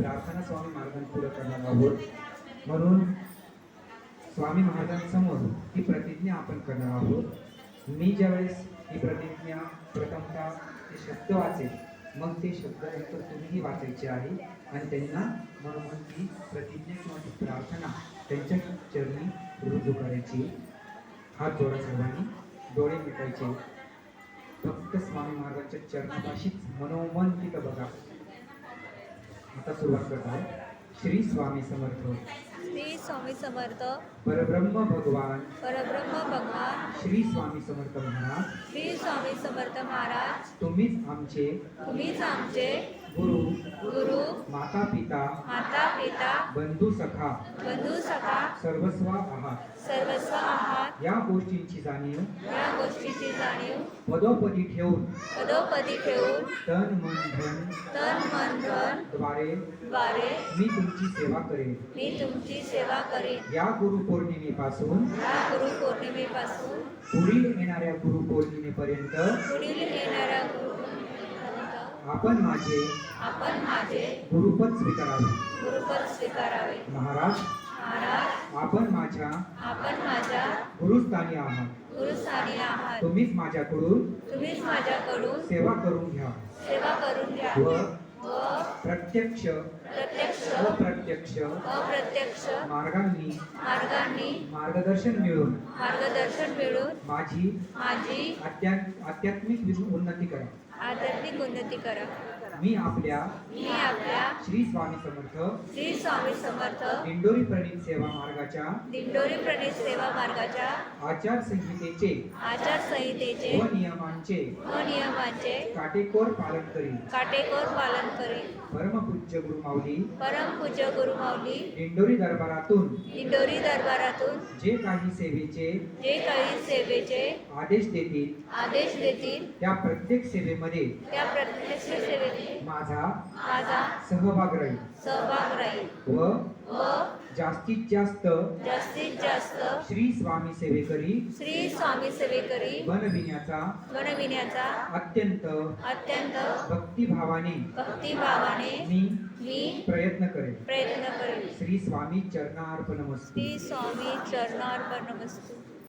प्रार्थना स्वामी महाराजांपुढे करणार आहोत. म्हणून स्वामी महाराजांसमोर ही प्रतिज्ञा आपण करणार आहोत. मी ज्यावेळेस ही प्रतिज्ञा प्रथमतः ते शब्द वाचेल मग ते शब्द नंतर तुम्हीही वाचायचे आहे आणि त्यांना म्हणून ती प्रतिज्ञा किंवा ती प्रार्थना त्यांच्या चरणी रुजू करायची. हात जोडा सर्वांनी डोळे मिटायचे. फक्त स्वामी महाराजांच्या चरणापाशीच मनोमन तिथं बघा. आता सुरुवात करताय. श्री स्वामी समर्थ. श्री स्वामी समर्थ. परब्रह्म भगवान. परब्रह्म भगवान. श्री स्वामी समर्थ महाराज. श्री स्वामी समर्थ महाराज. तुम्हीच आमचे तुम्हीच आमचे गुरु. गुरु. माता पिता माता पिता बंधू सखा. बंधू सखा. सर्वस्व आहात. सर्वस्व आहात. या गोष्टींची जाणीव. या गोष्टीची जाणीव. पदोपदी ठेवून. पदोपदी ठेवून. तन मन धन. तन मन द्वारे द्वारे मी तुमची सेवा करेन. मी तुमची सेवा करेन. या गुरुपौर्णिमेपासून या गुरु पौर्णिमेपासून पुढील येणाऱ्या गुरुपौर्णिमेपर्यंत पुढील येणाऱ्या गुरुपर्यंत आपण माझे आपण माझे गुरुपद स्वीकारावे. गुरुपद स्वीकारावे. महाराज महाराज आपण माझ्या आपण माझ्या गुरुस्थानी आहात. गुरुस्थानी आहात. तुम्हीच माझ्याकडून तुम्हीच माझ्याकडून सेवा करून घ्या. सेवा करून घ्या. व प्रत्यक्ष प्रत्यक्ष अप्रत्यक्ष अप्रत्यक्ष मार्गांनी मार्गांनी मार्गदर्शन मिळून मार्गदर्शन मिळून माझी माझी आध्या आध्यात्मिक उन्नती करा. आध्यात्मिक उन्नती करा. मी आपल्या मी आपल्या श्री स्वामी समर्थ श्री स्वामी समर्थ दिंडोरी प्रणित सेवा मार्गाच्या दिंडोरी प्रणित सेवा मार्गाच्या आचारसंहितेचे आचारसंहितेचे व नियमांचे व नियमांचे काटेकोर पालन करीन. काटेकोर पालन करेन. परमपूज्य गुरुमाऊली परमपूज्य गुरुमाऊली दिंडोरी दरबारातून दिंडोरी दरबारातून जे काही सेवेचे जे काही सेवेचे आदेश देतील आदेश देतील त्या प्रत्येक सेवेमध्ये त्या प्रत्यक्ष सेवेत माझा माझा सहभाग राहील सहभाग राहील व जास्तीत जास्त जास्तीत जास्त श्री स्वामी सेवेकरी श्री स्वामी सेवेकरी बनविण्याचा बनविण्याचा अत्यंत अत्यंत भक्तिभावाने भक्तिभावाने मी मी प्रयत्न करेन. प्रयत्न करेन. श्री स्वामी चरणार्पणमस्तु. श्री स्वामी चरणार्पण नमस्तू